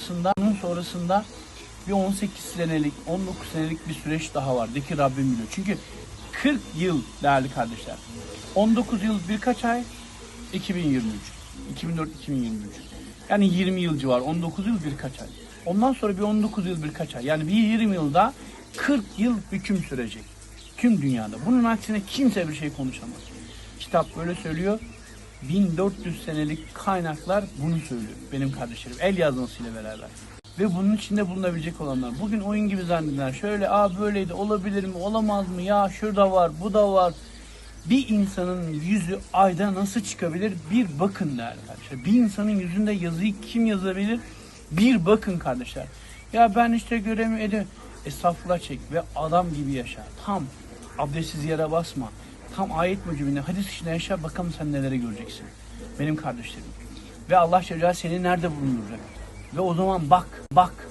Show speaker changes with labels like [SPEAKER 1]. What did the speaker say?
[SPEAKER 1] sonrasında bunun sonrasında bir 18 senelik, 19 senelik bir süreç daha var. De ki Rabbim biliyor. Çünkü 40 yıl değerli kardeşler. 19 yıl birkaç ay 2023. 2004-2023. Yani 20 yıl civarı. 19 yıl birkaç ay. Ondan sonra bir 19 yıl birkaç ay. Yani bir 20 yılda 40 yıl hüküm sürecek. Tüm dünyada. Bunun aksine kimse bir şey konuşamaz. Kitap böyle söylüyor. 1400 senelik kaynaklar bunu söylüyor benim kardeşlerim. El yazmasıyla beraber. Ve bunun içinde bulunabilecek olanlar. Bugün oyun gibi zannedenler. Şöyle aa böyleydi olabilir mi olamaz mı ya şurada var bu da var. Bir insanın yüzü ayda nasıl çıkabilir? Bir bakın değerli kardeşler. Bir insanın yüzünde yazıyı kim yazabilir? Bir bakın kardeşler. Ya ben işte göremiyorum. Estağfurullah çek ve adam gibi yaşa. Tam abdestsiz yere basma. Tam ayet mucibinde hadis içinde yaşa bakalım sen nelere göreceksin. Benim kardeşlerim. Ve Allah Celle seni nerede bulunduracak? Ve o zaman bak, bak.